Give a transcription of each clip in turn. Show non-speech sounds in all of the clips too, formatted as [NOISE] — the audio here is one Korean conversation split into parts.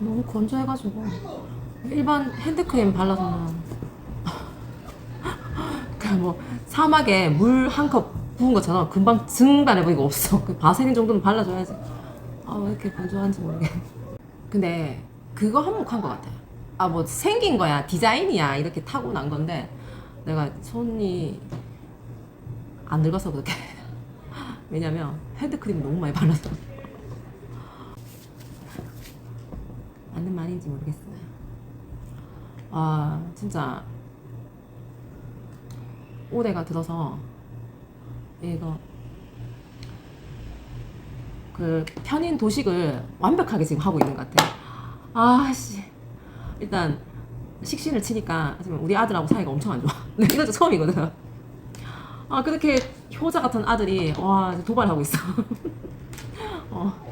너무 건조해가지고. 일반 핸드크림 발라서는. [LAUGHS] 그냥 뭐 사막에 물 한 컵 부은 것처럼 금방 증발해버리고 없어. 그 바세린 정도는 발라줘야지. 아 왜 이렇게 건조한지 모르겠네. 근데 그거 한몫한 것 같아 아뭐 생긴 거야. 디자인이야. 이렇게 타고 난 건데 내가 손이 안 늙어서 그렇게. [LAUGHS] 왜냐면 핸드크림 너무 많이 발라서 맞는 말인지 모르겠어요. 아 진짜 올해가 들어서 이거 그 편인 도식을 완벽하게 지금 하고 있는 것 같아. 아씨 일단 식신을 치니까 우리 아들하고 사이가 엄청 안 좋아. [LAUGHS] 네, 이것도 처음이거든. 아 그렇게 효자 같은 아들이 와 도발하고 있어. [LAUGHS] 어.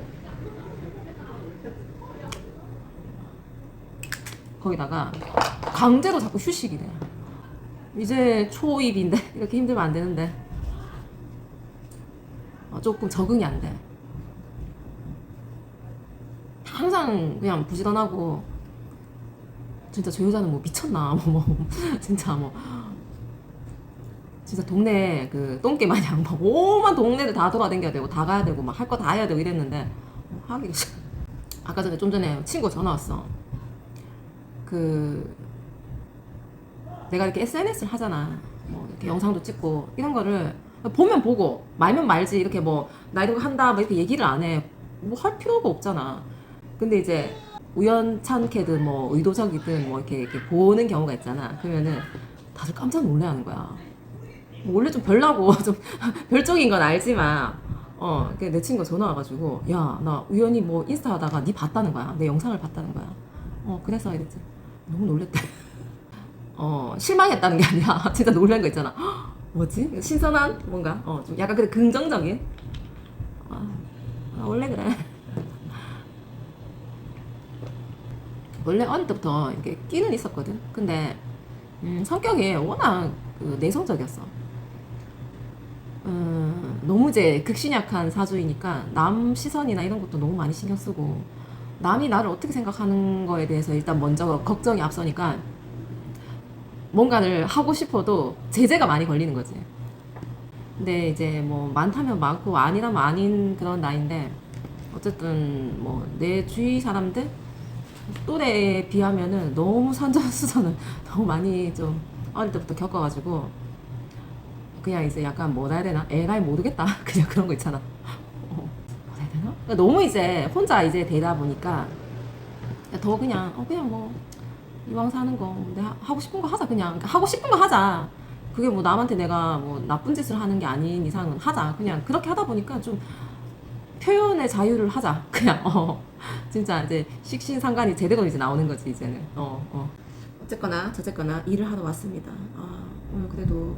거기다가 강제로 자꾸 휴식이래. 이제 초2인데 [LAUGHS] 이렇게 힘들면 안 되는데 어, 조금 적응이 안 돼. 항상 그냥 부지런하고 진짜 저 여자는 뭐 미쳤나 [LAUGHS] 뭐, 뭐 진짜 뭐 진짜 동네 그 똥개 마냥 막 오만 동네를 다 돌아다녀야 되고 다 가야 되고 막 할 거 다 해야 되고 이랬는데 뭐 싫어. 아까 전에 좀 전에 친구 전화 왔어. 그 내가 이렇게 SNS를 하잖아. 뭐 이렇게 영상도 찍고 이런 거를 보면 보고 말면 말지 이렇게 뭐 나 이런 거 한다 뭐 이렇게 얘기를 안 해. 뭐 할 필요가 없잖아. 근데 이제 우연찮게든 뭐 의도적이든 뭐 이렇게, 이렇게 보는 경우가 있잖아. 그러면은 다들 깜짝 놀래하는 거야. 뭐 원래 좀 별나고 [LAUGHS] 좀 별적인 건 알지만 어, 그내 친구가 전화 와가지고 야 나 우연히 뭐 인스타 하다가 니 봤다는 거야 내 영상을 봤다는 거야 어 그래서 이랬지 너무 놀랬대 어 실망했다는 게 아니라 [LAUGHS] 진짜 놀란 거 있잖아. 헉, 뭐지? 신선한 뭔가? 어 좀 약간 그래 긍정적인? 아, 아, 원래 그래. 원래 어릴 때부터 이렇게 끼는 있었거든. 근데 음, 성격이 워낙 그 내성적이었어. 음, 너무 이제 극신약한 사주이니까 남 시선이나 이런 것도 너무 많이 신경 쓰고 남이 나를 어떻게 생각하는 거에 대해서 일단 먼저 걱정이 앞서니까 뭔가를 하고 싶어도 제재가 많이 걸리는 거지. 근데 이제 뭐 많다면 많고 아니라면 아닌 그런 나이인데 어쨌든 뭐 내 주위 사람들 또래에 비하면은 너무 산전수전을 [LAUGHS] 너무 많이 좀 어릴 때부터 겪어가지고 그냥 이제 약간 뭐라 해야 되나? 에라이 모르겠다. [LAUGHS] 그냥 그런 거 있잖아 그러니까 너무 이제 혼자 이제 되다 보니까 더 그냥 어 그냥 뭐 이왕 사는 거 내가 하고 싶은 거 하자 그냥. 그러니까 하고 싶은 거 하자. 그게 뭐 남한테 내가 뭐 나쁜 짓을 하는 게 아닌 이상은 하자. 그냥 그렇게 하다 보니까 좀 표현의 자유를 하자. [LAUGHS] 그냥 어. 진짜 이제 식신상관이 제대로 이제 나오는 거지 이제는. 어 어. 어쨌거나 저쨌거나 일을 하러 왔습니다. 아 오늘 그래도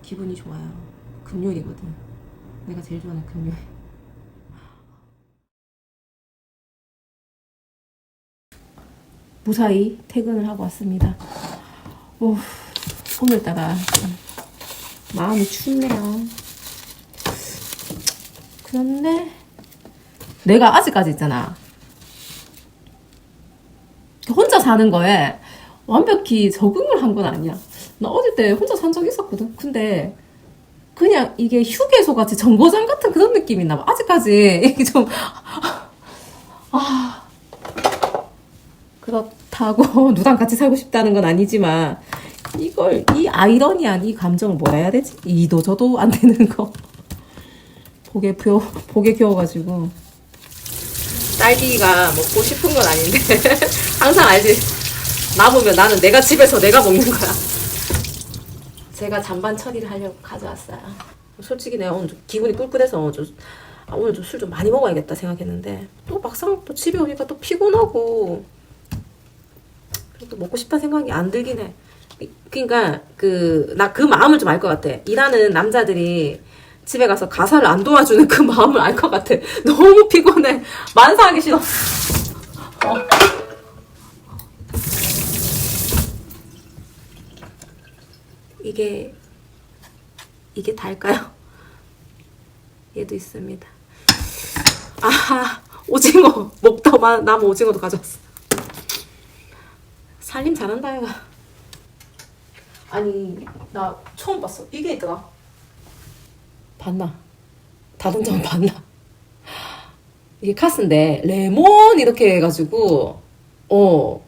기분이 좋아요. 금요일이거든. 내가 제일 좋아하는 금요일 무사히 퇴근을 하고 왔습니다 오, 오늘따라 참 마음이 춥네요 그런데 내가 아직까지 있잖아 혼자 사는 거에 완벽히 적응을 한 건 아니야. 나 어릴 때 혼자 산 적 있었거든. 근데 그냥 이게 휴게소 같이 정거장 같은 그런 느낌이 봐. 아직까지 이게 좀, 아, 그렇다고 [LAUGHS] 누랑 같이 살고 싶다는 건 아니지만 이걸, 이 아이러니한 이 감정을 뭐라 해야 되지? 이도 저도 안 되는 거. 복에 표, 복에 겨워가지고. 딸기가 먹고 싶은 건 아닌데 [LAUGHS] 항상 알지 남으면 나는 내가 집에서 내가 먹는 거야 제가 잔반 처리를 하려고 가져왔어요 솔직히 내가 오늘 좀 기분이 꿀꿀해서 좀, 아, 오늘 좀 술 좀 많이 먹어야겠다 생각했는데 또 막상 또 집에 오니까 또 피곤하고 또 먹고 싶다 생각이 안 들긴 해 그러니까 그 나 그 마음을 좀 알 것 같아 일하는 남자들이 집에 가서 가사를 안 도와주는 그 [LAUGHS] 마음을 알 것 같아. [LAUGHS] 너무 피곤해. 만사하기 싫어. 어. 이게 이게 달까요? 얘도 있습니다. 아 오징어 먹다 만 남은 오징어도 가져왔어. 살림 잘한다 얘가. 아니 나 처음 봤어. 이게 있더라. 봤나? 다동장 봤나? 이게 카스인데 레몬 이렇게 해가지고 어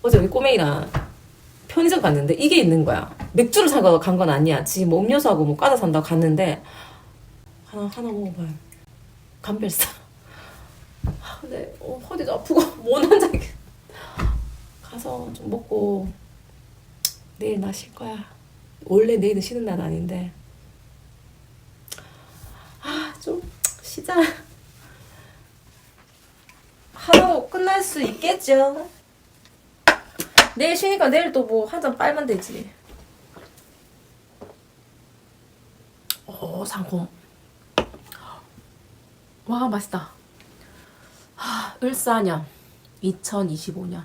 어제 우리 꼬맹이랑 편의점 갔는데 이게 있는 거야. 맥주를 사고 간건 아니야. 지금 뭐 음료수하고 뭐 과자 산다고 갔는데 하나 하나 먹어봐요. 감별사. 아, 근데 어, 허리도 아프고 못 앉아 있게. 가서 좀 먹고 내일 나 쉴 거야. 원래 내일은 쉬는 날 아닌데. 아, 좀 쉬자. 하루 끝날 수 있겠죠. 내일 쉬니까 내일 또 뭐 한 잔 빨면 되지. 오, 상콤. 와, 맛있다. 하, 을사년 2025년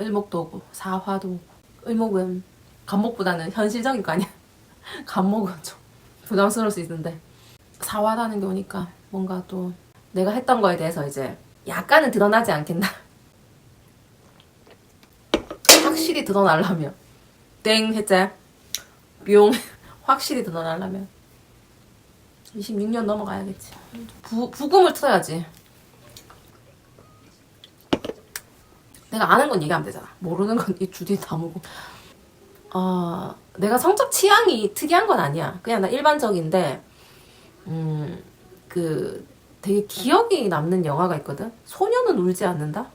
을목도 오고 사화도 오고. 을목은 간목보다는 현실적인 거 아니야? [LAUGHS] 간목은 좀 부담스러울 수 있는데. 사화라는 게 오니까 뭔가 또 내가 했던 거에 대해서 이제 약간은 드러나지 않겠나? [LAUGHS] 확실히 드러나려면. 땡 했지? 뿅. [LAUGHS] 확실히 드러나려면. 26년 넘어가야겠지. 부, 부금을 틀어야지 내가 아는 건 얘기하면 되잖아. 모르는 건 이 주디 다무고. 어, 내가 성적 취향이 특이한 건 아니야. 그냥 나 일반적인데 음, 그 되게 기억이 남는 영화가 있거든? 소녀는 울지 않는다?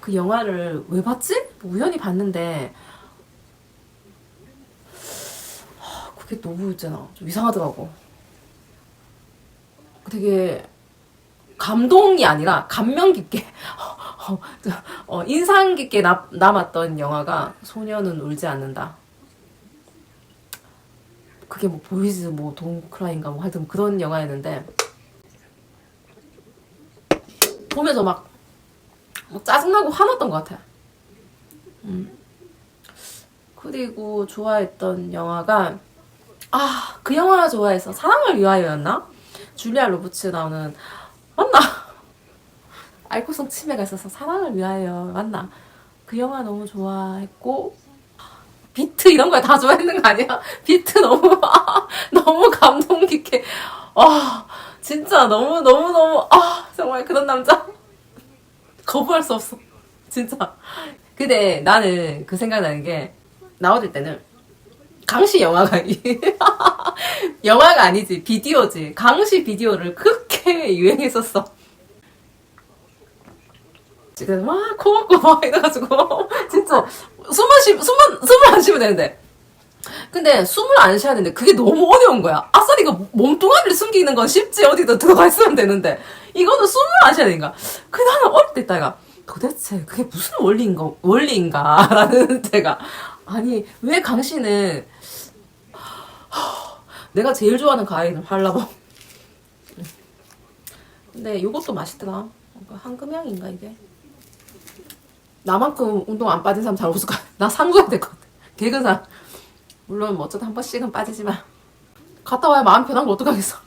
그 영화를 왜 봤지? 우연히 봤는데 하, 그게 너무 있잖아. 좀 이상하더라고. 되게 감동이 아니라 감명 깊게 [LAUGHS] 어, 인상 깊게 남, 남았던 영화가 소녀는 울지 않는다 그게 뭐 보이즈 뭐 동크라인가 뭐 하여튼 그런 영화였는데 보면서 막, 막 짜증나고 화났던 것 같아. 음. 그리고 좋아했던 영화가 아 그 영화 좋아해서 사랑을 위하여였나? 줄리아 로버츠 나오는 맞나? 알코올성 치매가 있어서 사랑을 위하여 맞나? 그 영화 너무 좋아했고 비트 이런 거다 좋아했는 거 아니야? [LAUGHS] 비트 너무 [LAUGHS] 너무 감동 깊게. 아 진짜 너무 너무 너무 아 정말 그런 남자. [LAUGHS] 거부할 수 없어. 진짜. 근데 나는 그 생각나는 게 나왔을 때는 강시 영화가 영화가 아니지 비디오지. 강시 비디오를 그렇게 유행했었어 지금 막 코막고 막 이래가지고 [LAUGHS] 진짜 숨만 쉬 숨만 숨을 안 쉬면 되는데 근데 숨을 안 쉬어야 되는데 그게 너무 어려운 거야. 아싸리가 몸뚱아리를 숨기는 건 쉽지 어디든 들어가 있으면 되는데 이거는 숨을 안 쉬어야 되니까. 그 나는 어릴 때 있다가 도대체 그게 무슨 원리인가 원리인가 라는 [LAUGHS] 제가 아니 왜 강씨는 [SIGHS] 내가 제일 좋아하는 과일은 한라봉. [LAUGHS] 근데 이것도 맛있더라. 뭔가 한금향인가 이게. 나만큼 운동 안 빠진 사람 잘 없을 것 같아. 나 상줘야 될 것 같아. 개그상. 물론 뭐 어쩌다 한 번씩은 빠지지만. 갔다 와야 마음 편한 걸 어떡하겠어.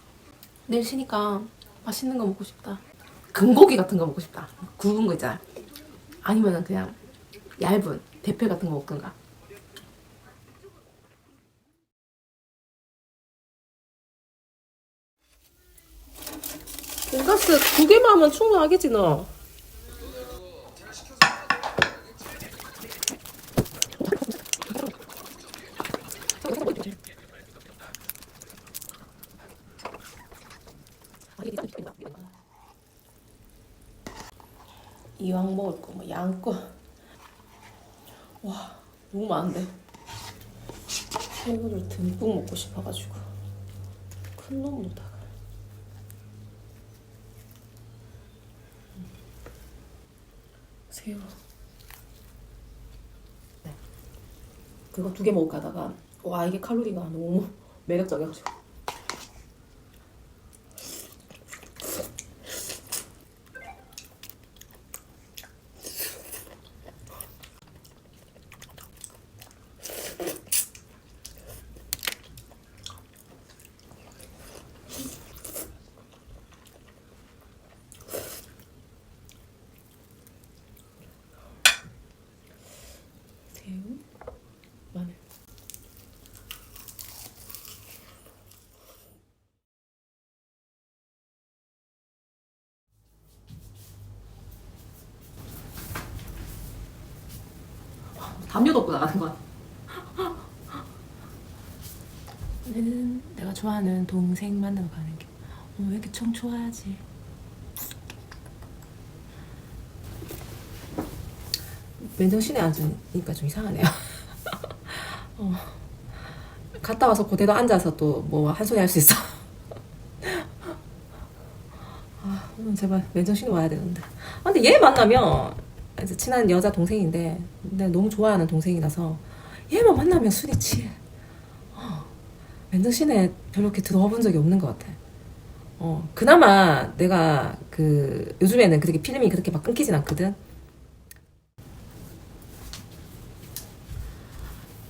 내일 쉬니까 맛있는 거 먹고 싶다. 금고기 같은 거 먹고 싶다. 굵은 거 있잖아. 아니면은 그냥 얇은 대패 같은 거 먹든가. 돈가스 두 개만 하면 충분하겠지 너 이왕 먹을 거 뭐 양껏 와 너무 많은데? 새우를 듬뿍 먹고 싶어가지고. 큰 놈으로다가 새우. 네. 그거 두 개 먹고 가다가 와 이게 칼로리가 너무 매력적이어가지고 담요 덮고 나가는 거야. 오늘은 내가 좋아하는 동생 만나러 가는 게. 어, 왜 이렇게 청 좋아하지? 맨정신에 앉으니까 좀 이상하네요. [LAUGHS] 어. 갔다 와서 고대도 앉아서 또 뭐 한 소리 할 수 있어. [LAUGHS] 아, 오늘 제발 맨정신에 와야 되는데. 아, 근데 얘 만나면 친한 여자 동생인데 내가 너무 좋아하는 동생이라서 얘만 만나면 술이 취해. 어, 맨정신에 별로 이렇게 들어와 본 적이 없는 것 같아. 어, 그나마 내가 그 요즘에는 그렇게 필름이 그렇게 막 끊기진 않거든.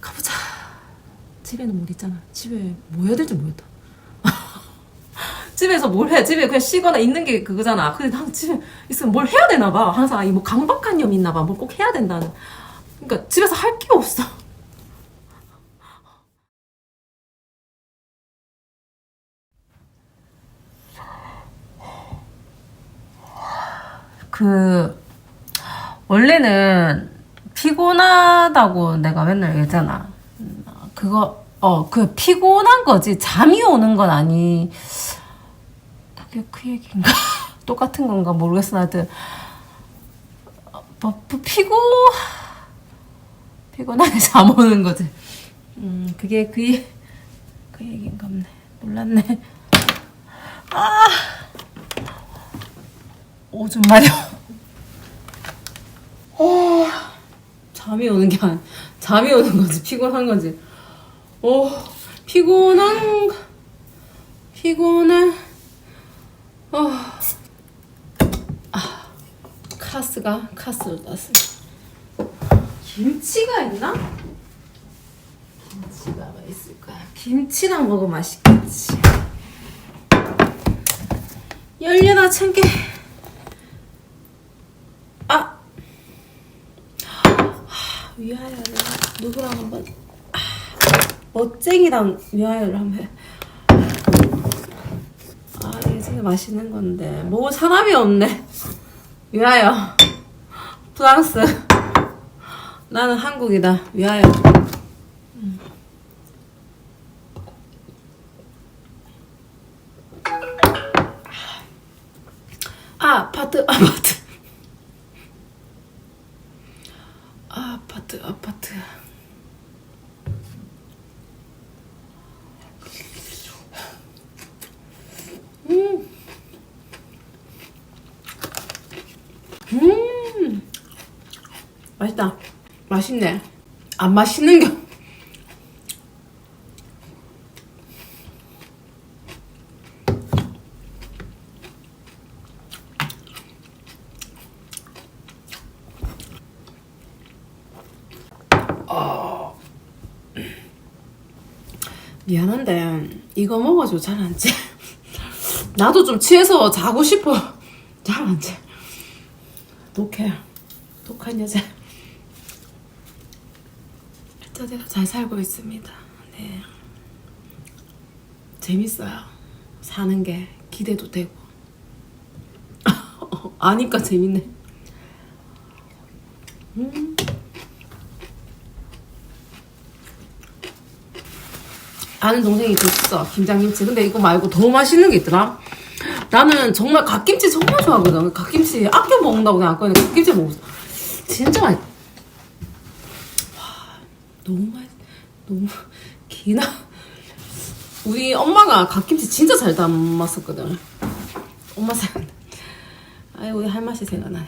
가보자. 집에는 못 있잖아. 집에 뭐 해야 될지 모르겠다. 집에서 뭘 해? 집에 그냥 쉬거나 있는 게 그거잖아. 근데 난 집에 있으면 뭘 해야 되나 봐. 항상 이 뭐 강박관념이 있나 봐. 뭘 꼭 해야 된다는. 그러니까 집에서 할 게 없어. 그 원래는 피곤하다고 내가 맨날 얘기했잖아. 그거 어 그 피곤한 거지 잠이 오는 건 아니. 그게 그 얘기인가? [LAUGHS] 똑같은 건가 모르겠어. 하여튼 어, 뭐, 뭐 피고 피곤하게 [LAUGHS] 잠 오는 거지. 음 그게 그, 얘- 그 얘기인가 보네. 몰랐네. 아 오줌 마려. 어, 잠이 오는 게 아니, 잠이 오는 거지, 피곤한 거지. 어, 피곤한, 피곤한, 어, 아, 카스가, 카스를 땄어. 김치가 있나? 김치가 뭐 있을까? 김치랑 먹으면 맛있겠지. 열려나 참게. 아! 위하여를 누구랑 한번 아, 멋쟁이랑 위하여를 한번 해. 아 이게 진짜 맛있는 건데 먹을 사람이 없네. 위하여 프랑스 나는 한국이다 위하여. 음. 아 아파트 아파트 아, 아파트 아파트 음. 음. 맛있다. 맛있네. 안 맛있는 게. 미안한데 이거 먹어줘 잘안 재. [LAUGHS] 나도 좀 취해서 자고 싶어. 잘안 재. 독해. 독한 여자. 일단 내가 잘 살고 있습니다. 네. 재밌어요. 사는 게 기대도 되고. [LAUGHS] 아니까 재밌네. 음. 아는 동생이 줬어 김장김치 근데 이거 말고 더 맛있는 게 있더라 나는 정말 갓김치 정말 좋아하거든 갓김치 아껴 먹는다고 아까 갓김치 먹었어 진짜 맛있 와 너무 맛있 너무 [LAUGHS] 기나. 우리 엄마가 갓김치 진짜 잘 담았었거든. 엄마 생각 아이 우리 할 맛이 생각나네.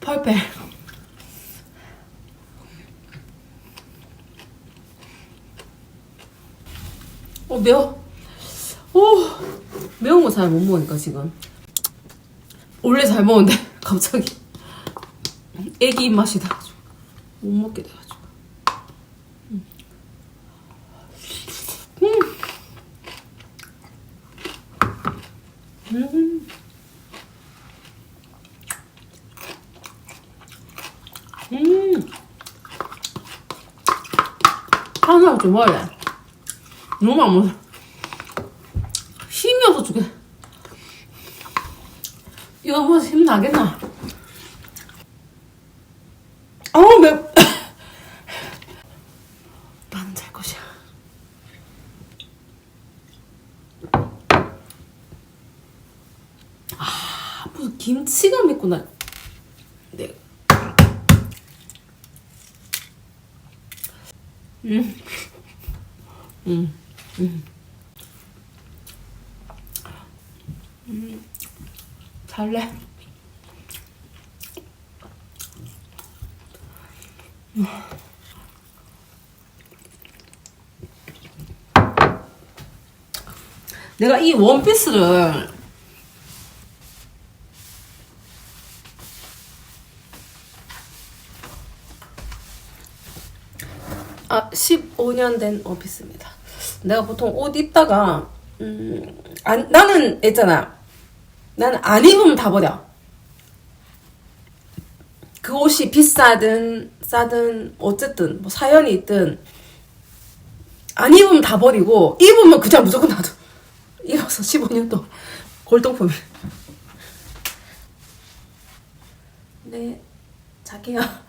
펄펠. 어 매워. 오 매운 거 잘 못 먹으니까 지금. 원래 잘 먹는데 [LAUGHS] 갑자기 애기 입맛이 돼가지고 못 먹게 돼가지고. 음. 음. 음. 음. 하나 좀 먹을래. 너무 안 먹어. 힘이 없어 죽겠. 이거 먹어서 힘 나겠나? 아우 매. [COUGHS] 나는 잘 것이야. 아 무슨 김치가 맵구나. 네. 음. 음. 음. 음. 잘래. 내가 이 원피스를 아 15년 된 원피스입니다. 내가 보통 옷 입다가 음, 안, 나는 있잖아. 나는 안 입으면 다 버려. 그 옷이 비싸든 싸든 어쨌든 뭐 사연이 있든 안 입으면 다 버리고 입으면 그냥 무조건 놔둬. [LAUGHS] 입어서 15년 동안 골동품. [LAUGHS] 네, 자기야.